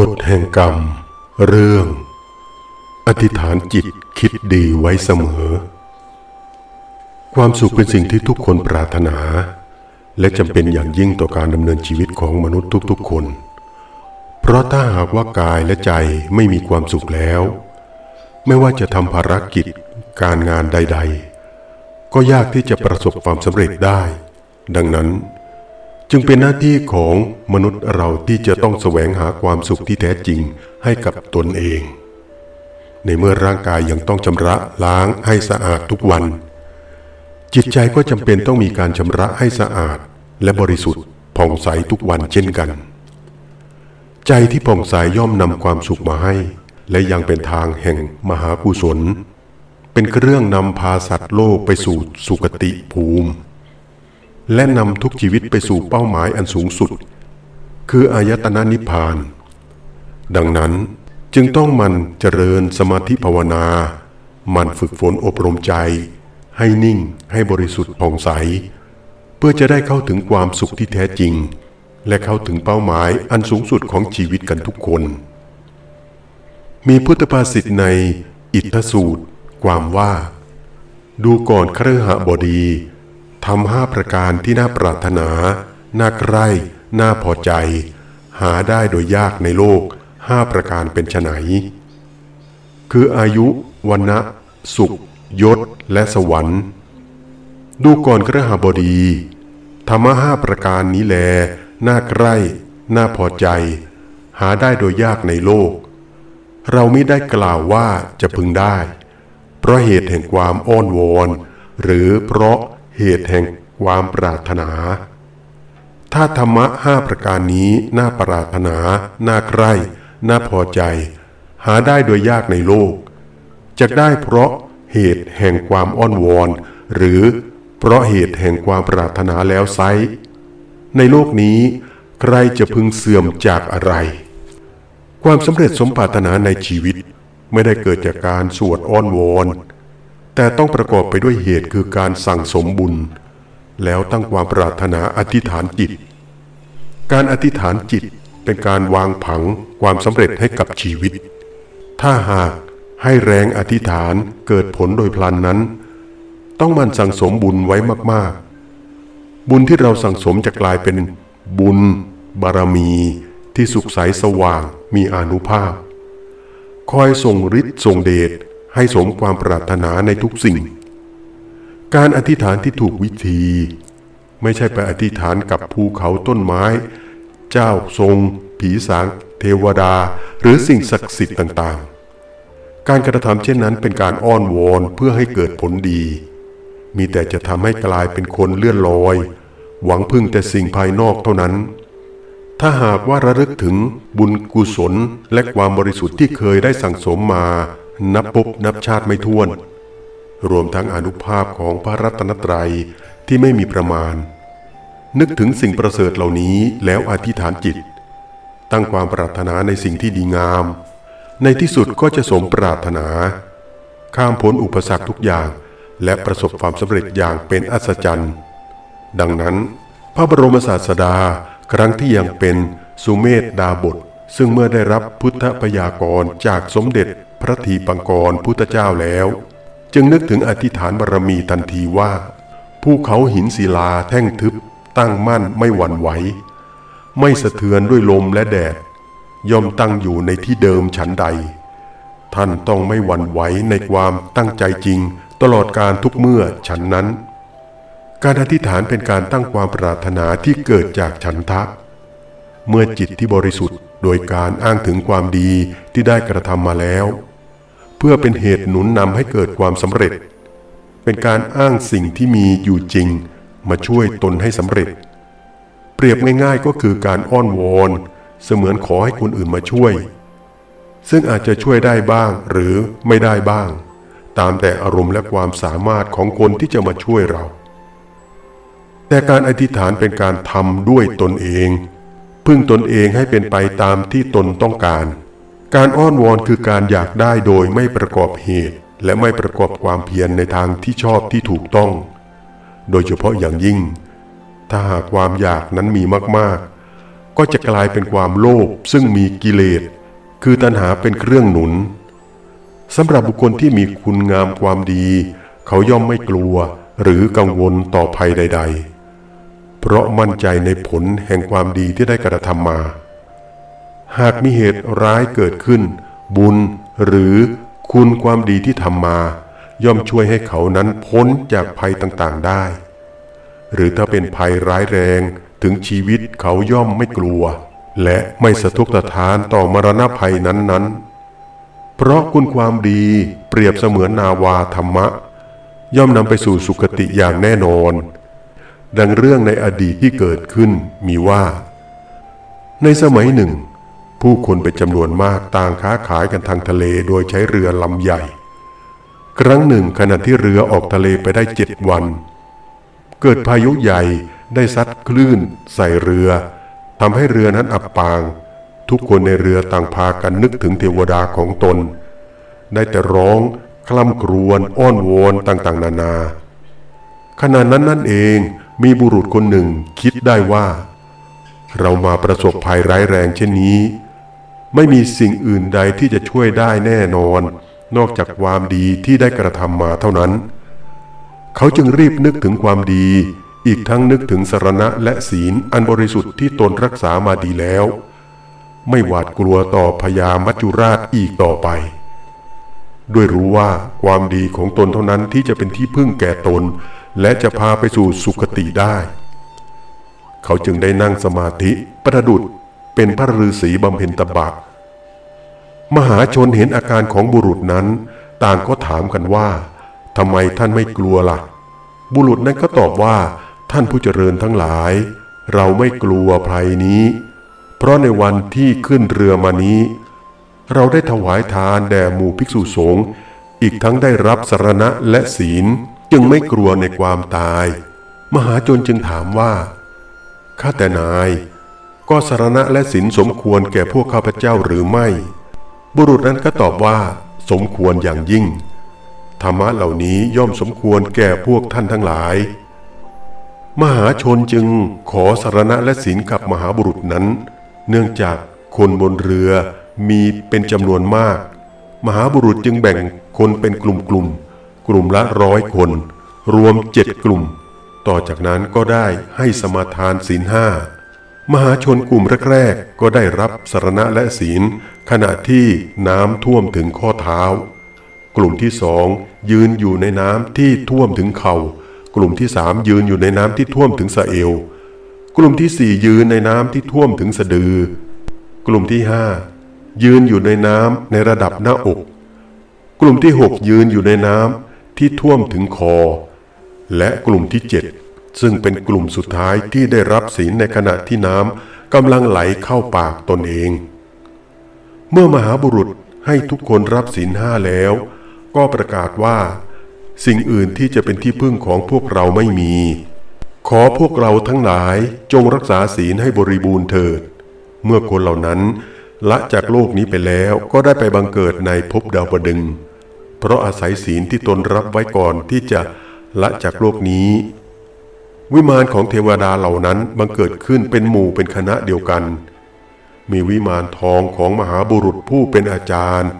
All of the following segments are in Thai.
กฎแห่งกรรม เรื่อง อธิษฐานจิตคิดดีไว้เสมอ ความสุขเป็นสิ่งที่ทุกคนปรารถนา และจำเป็นอย่างยิ่งต่อการดำเนินชีวิตของมนุษย์ทุกๆคน เพราะถ้าหากว่ากายและใจไม่มีความสุขแล้ว ไม่ว่าจะทำภารกิจการงานใด ๆ ก็ยากที่จะประสบความสำเร็จได้ ดังนั้น จึงเป็นหน้าที่ของมนุษย์เราที่จะต้องแสวงหาความสุขที่แท้จริงให้กับตนเอง ในเมื่อร่างกายยังต้องชำระล้างให้สะอาดทุกวัน จิตใจก็จำเป็นต้องมีการชำระให้สะอาด และบริสุทธิ์ผ่องใสทุกวันเช่นกัน ใจที่ผ่องใสย่อมนำความสุขมาให้ และยังเป็นทางแห่งมหากุศล เป็นเครื่องนำพาสัตว์โลกไปสู่สุคติภูมิ และนำทุกชีวิตไปสู่เป้าหมายอันสูงสุด คืออายตนะนิพพาน ดังนั้นจึงต้องมันเจริญสมาธิภาวนา มันฝึกฝนอบรมใจ ให้นิ่งให้บริสุทธิ์ผ่องใส เพื่อจะได้เข้าถึงความสุขที่แท้จริง และเข้าถึงเป้าหมายอันสูงสุดของชีวิตกันทุกคน มีพุทธภาษิตในอิทธสูตร ความว่า ดูก่อนเครือหบดี ทำห้าประการที่น่าปรารถนา น่าใคร่น่าพอใจ หาได้โดยยากในโลกห้าประการเป็นไฉนคืออายุวันนะสุข ยศ และสวรรค์ ดูก่อนเครหบดี ธรรมห้าประการนี้แล น่าใคร่น่าพอใจ หาได้โดยยากในโลก เราไม่ได้กล่าวว่าจะพึงได้ เพราะเหตุแห่งความอ้อนวอน หรือเพราะ เหตุแห่งความปรารถนา ถ้าธรรมะห้าประการนี้น่าปรารถนา น่าใคร่น่าพอใจ หาได้โดยยากในโลกจะได้เพราะเหตุแห่งความอ้อนวอน หรือเพราะเหตุแห่งความปรารถนาแล้วไซในโลกนี้ ใครจะพึงเสื่อมจากอะไร ความสำเร็จสมปรารถนาในชีวิต ไม่ได้เกิดจากการสวดอ้อนวอน แต่ต้องประกอบไปด้วยเหตุคือการสั่งสมบุญ แล้วตั้งความปรารถนาอธิษฐานจิต การอธิษฐานจิตเป็นการวางผังความสำเร็จให้กับชีวิต ถ้าหากให้แรงอธิษฐานเกิดผลโดยพลันนั้น ต้องมันสั่งสมบุญไว้มากๆ บุญที่เราสั่งสมจะกลายเป็นบุญ บารมี ที่สุขใสสว่างมีอนุภาพ คอยส่งฤทธิ์ส่งเดช ให้สมความปรารถนาในทุกสิ่ง การอธิษฐานที่ถูกวิธี ไม่ใช่ไปอธิษฐานกับภูเขาต้นไม้ เจ้าทรง ผีสาง เทวดา หรือสิ่งศักดิ์สิทธิ์ต่างๆ การกระทำเช่นนั้นเป็นการอ้อนวอนเพื่อให้เกิดผลดี มีแต่จะทำให้กลายเป็นคนเลื่อนลอย หวังพึ่งแต่สิ่งภายนอกเท่านั้นถ้าหากว่าระลึกถึงบุญกุศลและความบริสุทธิ์ที่เคยได้สั่งสมมา นับพบนับชาติไม่ถ้วน รวมทั้งอนุภาพของพระรัตนตรัยที่ไม่มีประมาณ นึกถึงสิ่งประเสริฐเหล่านี้แล้วอธิษฐานจิต ตั้งความปรารถนาในสิ่งที่ดีงาม ในที่สุดก็จะสมปรารถนา ข้ามพ้นอุปสรรคทุกอย่างและประสบความสำเร็จอย่างเป็นอัศจรรย์ ดังนั้น พระบรมศาสดาครั้งที่ยังเป็นสุเมธดาบท ซึ่งเมื่อได้รับพุทธพยากรจากสมเด็จ พระทีปังกรพุทธเจ้าแล้ว จึงนึกถึงอธิษฐานบารมีทันทีว่าภูเขาหินศิลาแท่งทึบ ตั้งมั่นไม่หวั่นไหวไม่สะเทือนด้วยลมและแดด ย่อมตั้งอยู่ในที่เดิมฉันใด ท่านต้องไม่หวั่นไหวในความตั้งใจจริงตลอดการทุกเมื่อฉันนั้น การอธิษฐานเป็นการตั้งความปรารถนาที่เกิดจากฉันทะ เมื่อจิตที่บริสุทธิ์โดยการอ้างถึงความดีที่ได้กระทำมาแล้ว เพื่อเป็นเหตุหนุนนำให้เกิดความสำเร็จ เป็นการอ้างสิ่งที่มีอยู่จริง มาช่วยตนให้สำเร็จ เปรียบง่ายๆก็คือการอ้อนวอนเสมือนขอให้คนอื่นมาช่วย ซึ่งอาจจะช่วยได้บ้างหรือไม่ได้บ้าง ตามแต่อารมณ์และความสามารถของคนที่จะมาช่วยเรา แต่การอธิษฐานเป็นการทำด้วยตนเอง พึ่งตนเองให้เป็นไปตามที่ตนต้องการ การอ้อนวอนคือการอยากได้โดยไม่ประกอบเหตุ และไม่ประกอบความเพียรในทางที่ชอบที่ถูกต้อง โดยเฉพาะอย่างยิ่ง ถ้าหากความอยากนั้นมีมากๆ ก็จะกลายเป็นความโลภซึ่งมีกิเลส คือตัณหาเป็นเครื่องหนุนสำหรับบุคคลที่มีคุณงามความดี เขาย่อมไม่กลัวหรือกังวลต่อภัยใด ๆ เพราะมั่นใจในผลแห่งความดีที่ได้กระทำมา หากมีเหตุร้ายเกิดขึ้น บุญหรือคุณความดีที่ทำมา ย่อมช่วยให้เขานั้นพ้นจากภัยต่างๆได้ หรือถ้าเป็นภัยร้ายแรงถึงชีวิตเขาย่อมไม่กลัว และไม่สะทกสะท้านต่อมรณะภัยนั้นๆ เพราะคุณความดีเปรียบเสมือนนาวาธรรมะ ย่อมนำไปสู่สุคติอย่างแน่นอน ดังเรื่องในอดีตที่เกิดขึ้นมีว่า ในสมัยหนึ่ง ผู้คนเป็นจำนวนมากต่างค้าขายกันทางทะเลโดยใช้เรือลำใหญ่ ครั้งหนึ่งขณะที่เรือออกทะเลไปได้เจ็ดวัน เกิดพายุใหญ่ได้ซัดคลื่น ใส่เรือทำให้เรือนั้นอับปาง ทุกคนในเรือต่างพากันนึกถึงเทวดาของตน ได้แต่ร้องคล่ำครวญอ้อนวอนต่างๆ นานา ขณะนั้นนั่นเองมีบุรุษคนหนึ่งคิดได้ว่า เรามาประสบภัยร้ายแรงเช่นนี้ ไม่มีสิ่งอื่นใดที่จะช่วยได้แน่นอน นอกจากความดีที่ได้กระทำมาเท่านั้น เขาจึงรีบนึกถึงความดี อีกทั้งนึกถึงสรณะและศีลอันบริสุทธิ์ที่ตนรักษามาดีแล้ว ไม่หวาดกลัวต่อพญามัจจุราชอีกต่อไป ด้วยรู้ว่าความดีของตนเท่านั้นที่จะเป็นที่พึ่งแก่ตน และจะพาไปสู่สุคติได้ เขาจึงได้นั่งสมาธิประดุด เป็นพระฤาษีบำเพ็ญตบะ มหาชนเห็นอาการของบุรุษนั้น ต่างก็ถามกันว่าทำไมท่านไม่กลัวล่ะ บุรุษนั้นก็ตอบว่า ท่านผู้เจริญทั้งหลาย เราไม่กลัวภัยนี้ เพราะในวันที่ขึ้นเรือมานี้ เราได้ถวายทานแด่หมู่ภิกษุสงฆ์อีกทั้งได้รับสรณะและศีลจึงไม่กลัวในความตาย มหาชนจึงถามว่าข้าแต่นาย ก็สรณะและศีลสมควรแก่พวกข้าพเจ้าหรือไม่ บุรุษนั้นก็ตอบว่า สมควรอย่างยิ่ง ธรรมะเหล่านี้ย่อมสมควรแก่พวกท่านทั้งหลาย มหาชนจึงขอสรณะและศีลกับมหาบุรุษนั้น เนื่องจากคนบนเรือมีเป็นจำนวนมาก มหาบุรุษจึงแบ่งคนเป็นกลุ่มกลุ่มๆกลุ่มละร้อยคน รวมเจ็ดกลุ่ม ต่อจากนั้นก็ได้ให้สมาทานศีลห้า มหาชนกลุ่มแรกๆ ก็ได้รับสารณะและศีล ขณะที่น้ำท่วมถึงข้อเท้า กลุ่มที่สองยืนอยู่ในน้ำที่ท่วมถึงเขา่า กลุ่มที่สามยืนอยู่ในน้ำที่ท่วมถึงสะเอว กลุ่มที่สี่ยืนในน้ำที่ท่วมถึงสะดือ กลุ่มที่ห้ายืนอยู่ในน้ำในระดับหน้าอก กลุ่มที่หกยืนอยู่ในน้ำที่ท่วมถึงคอ และกลุ่มที่เจ็ด ซึ่งเป็นกลุ่มสุดท้ายที่ได้รับศีลในขณะที่น้ำกำลังไหลเข้าปากตนเอง เมื่อมหาบุรุษให้ทุกคนรับศีลห้าแล้ว ก็ประกาศว่า สิ่งอื่นที่จะเป็นที่พึ่งของพวกเราไม่มี ขอพวกเราทั้งหลายจงรักษาศีลให้บริบูรณ์เถิด เมื่อคนเหล่านั้นละจากโลกนี้ไปแล้วก็ได้ไปบังเกิดในภพดาวดึง เพราะอาศัยศีลที่ตนรับไว้ก่อนที่จะละจากโลกนี้ วิมานของเทวดาเหล่านั้นบังเกิดขึ้นเป็นหมู่เป็นคณะเดียวกัน มีวิมานทองของมหาบุรุษผู้เป็นอาจารย์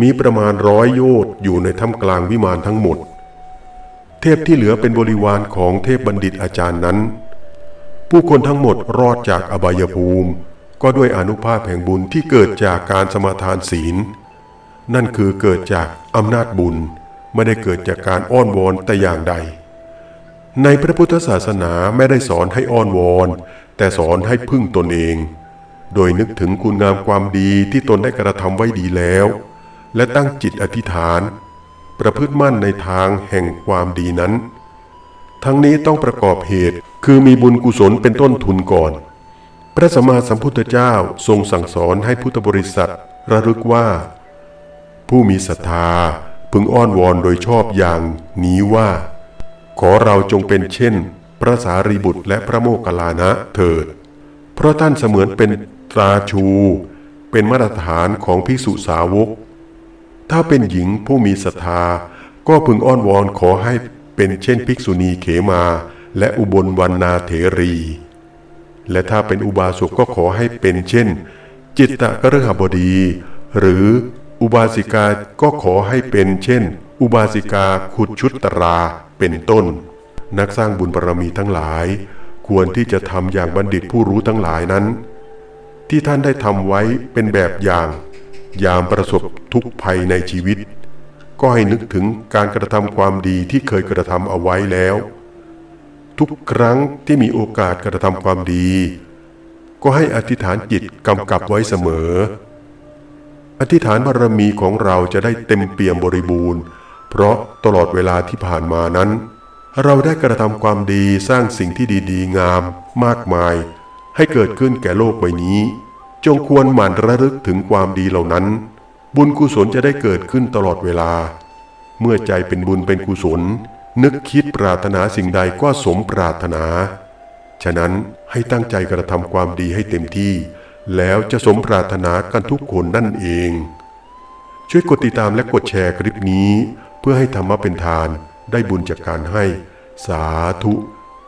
มีประมาณร้อยโยชน์อยู่ในถ้ำกลางวิมานทั้งหมด เทพที่เหลือเป็นบริวารของเทพบัณฑิตอาจารย์นั้น ผู้คนทั้งหมดรอดจากอบายภูมิ ก็ด้วยอนุภาพแห่งบุญที่เกิดจากการสมาทานศีล นั่นคือเกิดจากอำนาจบุญไม่ได้เกิดจากการอ้อนวอนแต่อย่างใด ในพระพุทธศาสนาไม่ได้สอนให้อ้อนวอน แต่สอนให้พึ่งตนเอง โดยนึกถึงคุณงามความดีที่ตนได้กระทำไว้ดีแล้ว และตั้งจิตอธิษฐาน ประพฤติมั่นในทางแห่งความดีนั้น ทั้งนี้ต้องประกอบเหตุคือมีบุญกุศลเป็นต้นทุนก่อน พระสัมมาสัมพุทธเจ้าทรงสั่งสอนให้พุทธบริษัทระลึกว่า ผู้มีศรัทธาพึงอ้อนวอนโดยชอบอย่างนี้ว่า ขอเราจงเป็นเช่น พระสารีบุตรและพระโมคคัลลานะเถิด เพราะท่านเสมือนเป็นตราชู เป็นมาตรฐานของพิสุสาวก ถ้าเป็นหญิงผู้มีศรัทธา ก็พึงอ้อนวอนขอให้เป็นเช่นภิกษุณีเขมา และอุบลวันนาเถรี และถ้าเป็นอุบาสกก็ขอให้เป็นเช่น จิตตะกฤหบดี หรืออุบาสิกาก็ขอให้เป็นเช่น อุบาสิกาขุดชุตรา เป็นต้น นักสร้างบุญบารมีทั้งหลาย ควรที่จะทำอย่างบัณฑิตผู้รู้ทั้งหลายนั้น ที่ท่านได้ทำไว้เป็นแบบอย่าง ยามประสบทุกภัยในชีวิต ก็ให้นึกถึงการกระทำความดีที่เคยกระทำเอาไว้แล้ว ทุกครั้งที่มีโอกาสกระทำความดี ก็ให้อธิษฐานจิตกำกับไว้เสมอ อธิษฐานบารมีของเราจะได้เต็มเปี่ยมบริบูรณ์ เพราะตลอดเวลาที่ผ่านมานั้น เราได้กระทำความดีสร้างสิ่งที่ดีๆ งาม มากมาย ให้เกิดขึ้นแก่โลกใบนี้ จงควรหมั่นระลึกถึงความดีเหล่านั้น บุญกุศลจะได้เกิดขึ้นตลอดเวลา เมื่อใจเป็นบุญเป็นกุศล นึกคิดปรารถนาสิ่งใดก็สมปรารถนา ฉะนั้นให้ตั้งใจกระทำความดีให้เต็มที่ แล้วจะสมปรารถนากันทุกคนนั่นเอง ช่วยกดติดตามและกดแชร์คลิปนี้ เพื่อให้ธรรมะเป็นทานได้บุญจากการให้ สาธุ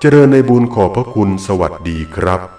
เจริญในบุญขอบพระคุณสวัสดีครับ